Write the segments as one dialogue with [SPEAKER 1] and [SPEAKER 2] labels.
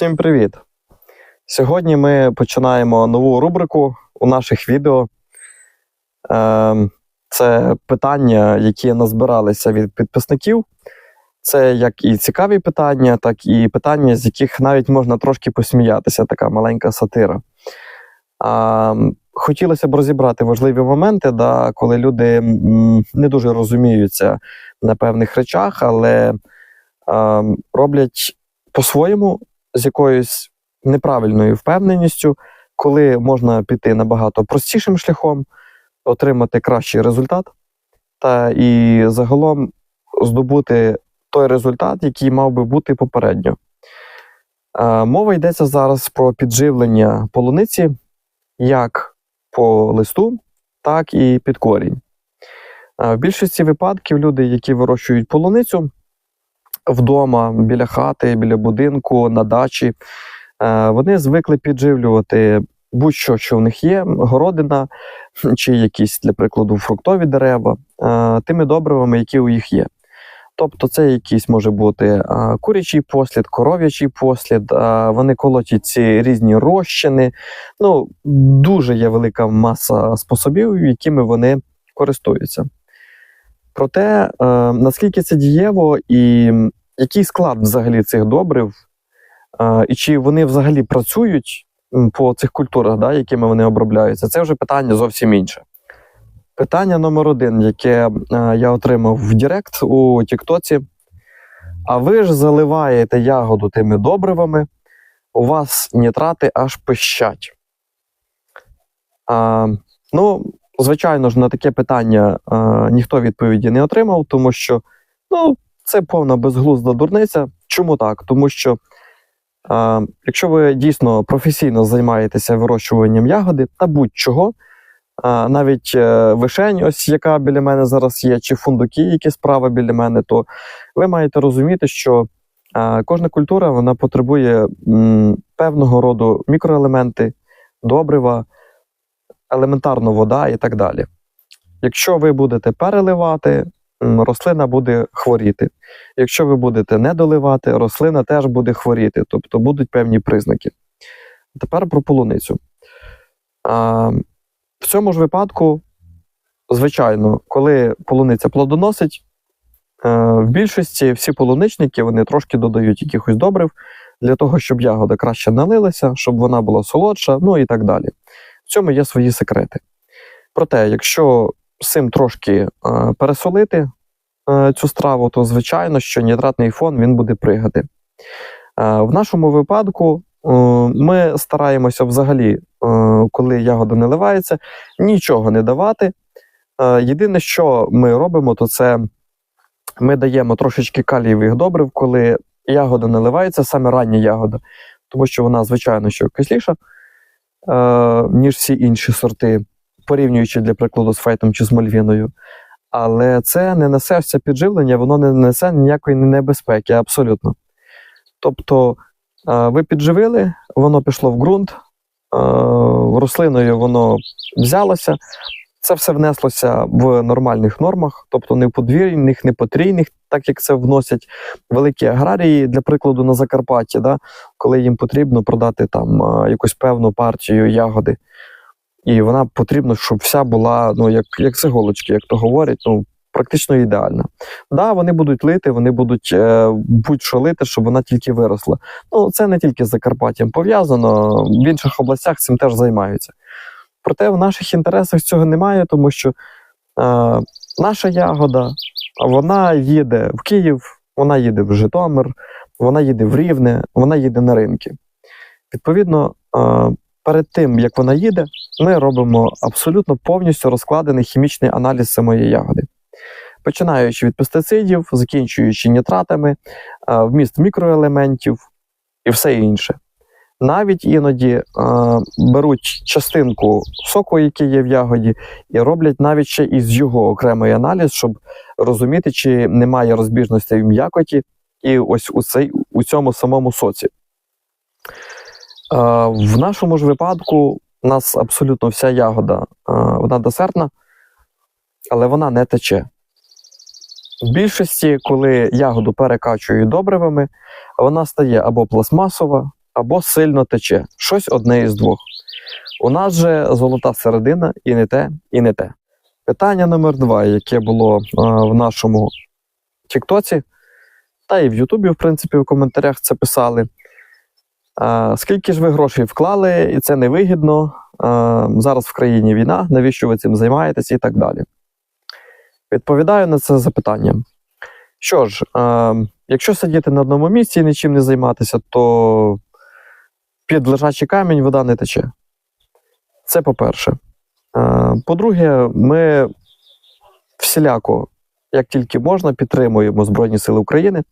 [SPEAKER 1] Всім привіт! Сьогодні ми починаємо нову рубрику у наших відео. Ем, Це питання, які назбиралися від підписників. Це як і цікаві питання, так і питання, з яких навіть можна трошки посміятися, така маленька сатира. Хотілося б розібрати важливі моменти, да, коли люди не дуже розуміються на певних речах, але роблять по-своєму з якоюсь неправильною впевненістю, коли можна піти набагато простішим шляхом, отримати кращий результат, та і загалом здобути той результат, який мав би бути попередньо. Мова йдеться зараз про підживлення полуниці як по листу, так і під корінь. В більшості випадків люди, які вирощують полуницю вдома, біля хати, біля будинку, на дачі, е, вони звикли підживлювати будь-що, що в них є, городина чи якісь, для прикладу, фруктові дерева, е, тими добривами, які у їх є. Тобто це якийсь може бути а, курячий послід, коров'ячий послід, вони колотять ці різні розчини. Ну, дуже є велика маса способів, якими вони користуються. Проте, е, наскільки це дієво і який склад взагалі цих добрив, е, і чи вони взагалі працюють по цих культурах, да, якими вони обробляються, це вже питання зовсім інше. Питання номер один, яке е, я отримав в Директ у Тіктоці. А ви ж заливаєте ягоду тими добривами, у вас нітрати аж пищать. А, ну, звичайно ж, на таке питання а, ніхто відповіді не отримав, тому що ну, це повна безглузда дурниця. Чому так? Тому що а, якщо ви дійсно професійно займаєтеся вирощуванням ягоди та будь-чого, а, навіть е, вишень, ось яка біля мене зараз є, чи фундуки, які справа біля мене, то ви маєте розуміти, що а, кожна культура вона потребує м, певного роду мікроелементи, добрива, елементарно вода і так далі. Якщо ви будете переливати, рослина буде хворіти. Якщо ви будете не доливати, рослина теж буде хворіти, тобто будуть певні признаки. Тепер про полуницю. В цьому ж випадку, звичайно, коли полуниця плодоносить, е, в більшості всі полуничники вони трошки додають якихось добрив для того, щоб ягода краще налилася, щоб вона була солодша, ну і так далі. В цьому є свої секрети. Проте, якщо з цим трошки е, пересолити е, цю страву, то звичайно, що нітратний фон він буде пригати. Е, в нашому випадку ми стараємося взагалі, коли ягода наливається, нічого не давати. Єдине, що ми робимо, то це ми даємо трошечки калієвих добрив, коли ягода наливається, саме рання ягода, тому що вона, звичайно, що кисліша, ніж всі інші сорти, порівнюючи, для прикладу, з фейтом чи з мальвіною. Але це не несе все підживлення, воно не несе ніякої небезпеки, абсолютно. Тобто е, ви підживили, воно пішло в ґрунт, е, рослиною воно взялося, це все внеслося в нормальних нормах, тобто не подвійних, не потрійних, так як це вносять великі аграрії, для прикладу, на Закарпатті, да, коли їм потрібно продати там якусь певну партію ягоди. І вона потрібно, щоб вся була, ну, як, як з іголочки, як то говорять, ну, практично ідеальна. Да, вони будуть лити, вони будуть е, будь-що лити, щоб вона тільки виросла. Ну, це не тільки з Закарпаттям пов'язано, в інших областях цим теж займаються. Проте в наших інтересах цього немає, тому що е, наша ягода вона їде в Київ, вона їде в Житомир, вона їде в Рівне, вона їде на ринки. Відповідно, е, перед тим як вона їде, ми робимо абсолютно повністю розкладений хімічний аналіз самої ягоди. Починаючи від пестицидів, закінчуючи нітратами, е, вміст мікроелементів і все інше. Навіть іноді е, беруть частинку соку, який є в ягоді, і роблять навіть ще із його окремий аналіз, щоб розуміти, чи немає розбіжностей в м'якоті і ось у, цей, у цьому самому соці. Е, в нашому ж випадку у нас абсолютно вся ягода е, вона десертна, але вона не тече. В більшості, коли ягоду перекачують добривами, вона стає або пластмасова, або сильно тече. Щось одне із двох. У нас же золота середина і не те, і не те. Питання номер два, яке було е, в нашому Тіктоці, та і в Ютубі, в принципі, в коментарях це писали. Е, скільки ж ви грошей вклали, і це невигідно. Е, зараз в країні війна, навіщо ви цим займаєтесь і так далі. Відповідаю на це запитання. Що ж, е, якщо сидіти на одному місці і нічим не займатися, то під лежачий камінь вода не тече. Це по-перше. Е, По-друге, ми всіляко, як тільки можна, підтримуємо Збройні Сили України.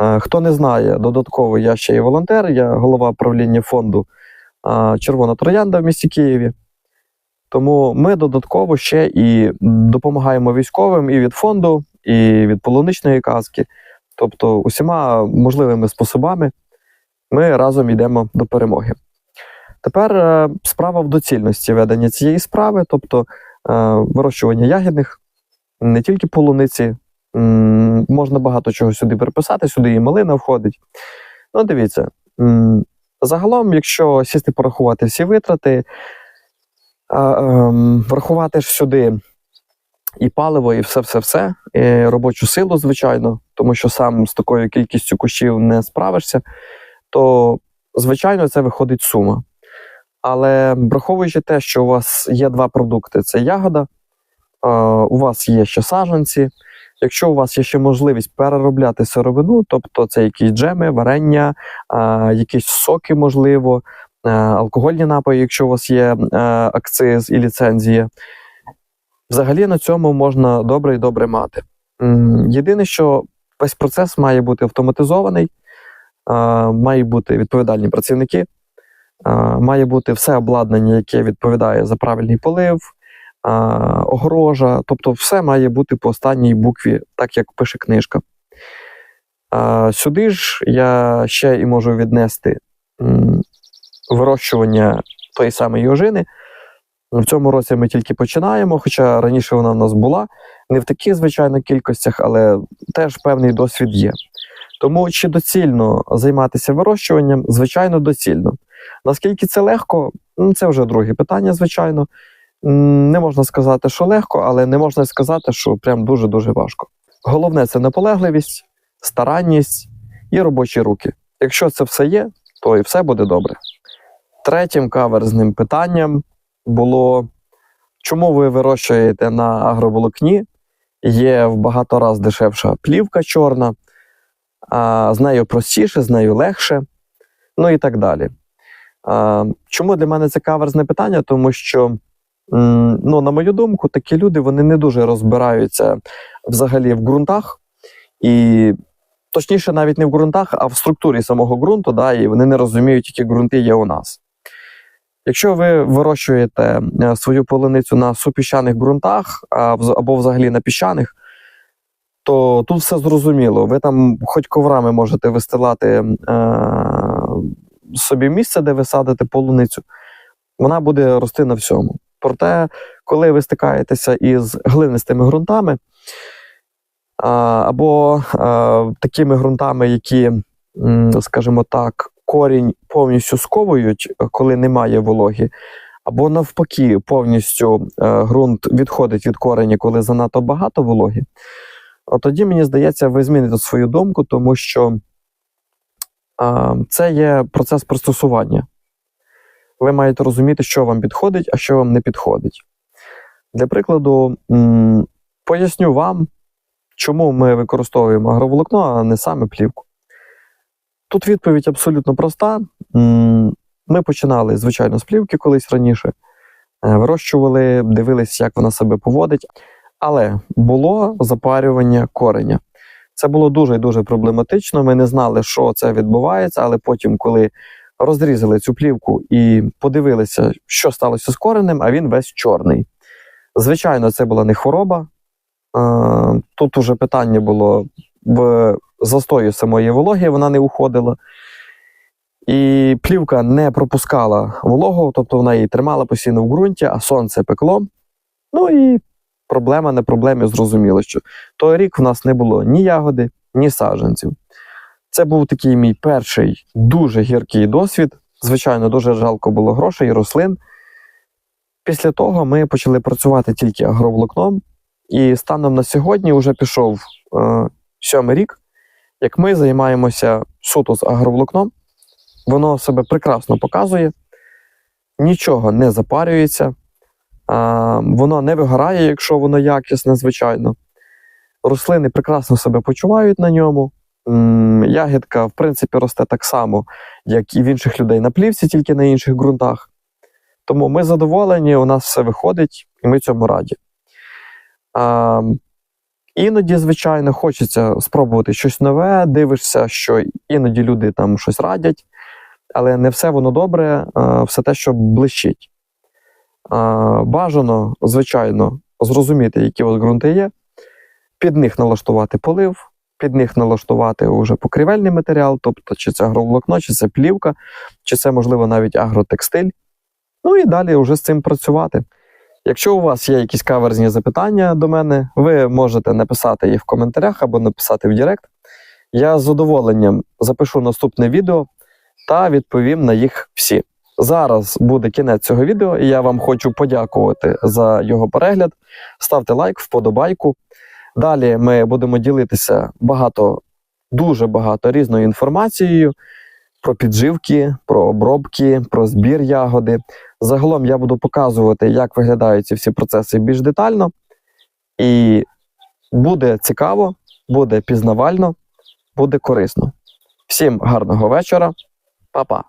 [SPEAKER 1] Е, Хто не знає, додатково я ще є волонтер, я голова правління фонду е, Червона Троянда в місті Києві. Тому ми додатково ще і допомагаємо військовим і від фонду, і від полуничної казки. Тобто, усіма можливими способами ми разом йдемо до перемоги. Тепер е, справа в доцільності ведення цієї справи, тобто е, вирощування ягідних, не тільки полуниці, можна багато чого сюди приписати, сюди і малина входить. Ну, дивіться, загалом, якщо сісти порахувати всі витрати, е, ем, врахувати ж сюди і паливо, і все-все-все, і робочу силу, звичайно, тому що сам з такою кількістю кущів не справишся, то, звичайно, це виходить сума. Але враховуючи те, що у вас є два продукти: це ягода, у вас є ще саджанці. Якщо у вас є ще можливість переробляти сировину, тобто це якісь джеми, варення, якісь соки, можливо, алкогольні напої, якщо у вас є акциз і ліцензія, взагалі на цьому можна добре і добре мати. Єдине, що весь процес має бути автоматизований, мають бути відповідальні працівники. Має бути все обладнання, яке відповідає за правильний полив, огорожа, тобто все має бути по останній букві, так як пише книжка. Сюди ж я ще і можу віднести вирощування тої самої ожини. В цьому році ми тільки починаємо, хоча раніше вона в нас була, не в таких, звичайно, кількостях, але теж певний досвід є. Тому чи доцільно займатися вирощуванням? Звичайно, доцільно. Наскільки це легко, це вже друге питання, звичайно. Не можна сказати, що легко, але не можна сказати, що прям дуже-дуже важко. Головне це наполегливість, старанність і робочі руки. Якщо це все є, то і все буде добре. Третім каверзним питанням було, чому ви вирощуєте на агроволокні? Є в багато раз дешевша плівка чорна, а з нею простіше, з нею легше, ну і так далі. А, Чому для мене це каверзне питання? Тому що, ну, на мою думку, такі люди вони не дуже розбираються взагалі в ґрунтах, і точніше, навіть не в ґрунтах, а в структурі самого ґрунту, да, і вони не розуміють, які ґрунти є у нас. Якщо ви вирощуєте е, свою полуницю на супіщаних ґрунтах або взагалі на піщаних, то тут все зрозуміло. Ви там хоч коврами можете вистилати е, собі місце, де ви садите полуницю, вона буде рости на всьому. Проте, коли ви стикаєтеся із глинистими ґрунтами, або а, такими ґрунтами, які, скажімо так, корінь повністю сковують, коли немає вологи, або навпаки, повністю е, ґрунт відходить від кореня, коли занадто багато вологи, от тоді, мені здається, ви зміните свою думку, тому що а, це є процес пристосування. Ви маєте розуміти, що вам підходить, а що вам не підходить. Для прикладу, м, поясню вам, чому ми використовуємо агроволокно, а не саме плівку. Тут відповідь абсолютно проста. М, Ми починали, звичайно, з плівки колись раніше, е, вирощували, дивилися, як вона себе поводить. Але було запарювання кореня. Це було дуже дуже проблематично. Ми не знали, що це відбувається, але потім, коли розрізали цю плівку і подивилися, що сталося з коренем, а він весь чорний. Звичайно, це була не хвороба. Е, Тут уже питання було в застої самої вологи, вона не уходила. І плівка не пропускала вологу, тобто вона її тримала постійно в ґрунті, а сонце пекло. Ну і проблема на проблемі зрозуміло, що той рік в нас не було ні ягоди, ні саджанців. Це був такий мій перший дуже гіркий досвід. Звичайно, дуже жалко було грошей і рослин. Після того ми почали працювати тільки агроволокном, і станом на сьогодні вже пішов е, сьомий рік, як ми займаємося суто з агроволокном. Воно себе прекрасно показує, нічого не запарюється, воно не вигорає, якщо воно якісне, звичайно. Рослини прекрасно себе почувають на ньому. Ягідка, в принципі, росте так само, як і в інших людей на плівці, тільки на інших ґрунтах. Тому ми задоволені, у нас все виходить, і ми цьому раді. А, іноді, звичайно, хочеться спробувати щось нове, дивишся, що іноді люди там щось радять, але не все воно добре, все те, що блищить. Бажано, звичайно, зрозуміти, які вас ґрунти є, під них налаштувати полив, під них налаштувати уже покрівельний матеріал, тобто чи це агроволокно, чи це плівка, чи це, можливо, навіть агротекстиль. Ну і далі вже з цим працювати. Якщо у вас є якісь каверзні запитання до мене, ви можете написати їх в коментарях або написати в Директ. Я з задоволенням запишу наступне відео та відповім на їх всі. Зараз буде кінець цього відео, і я вам хочу подякувати за його перегляд. Ставте лайк, вподобайку. Далі ми будемо ділитися багато, дуже багато різною інформацією про підживки, про обробки, про збір ягоди. Загалом я буду показувати, як виглядають ці всі процеси більш детально. І буде цікаво, буде пізнавально, буде корисно. Всім гарного вечора, Па-па!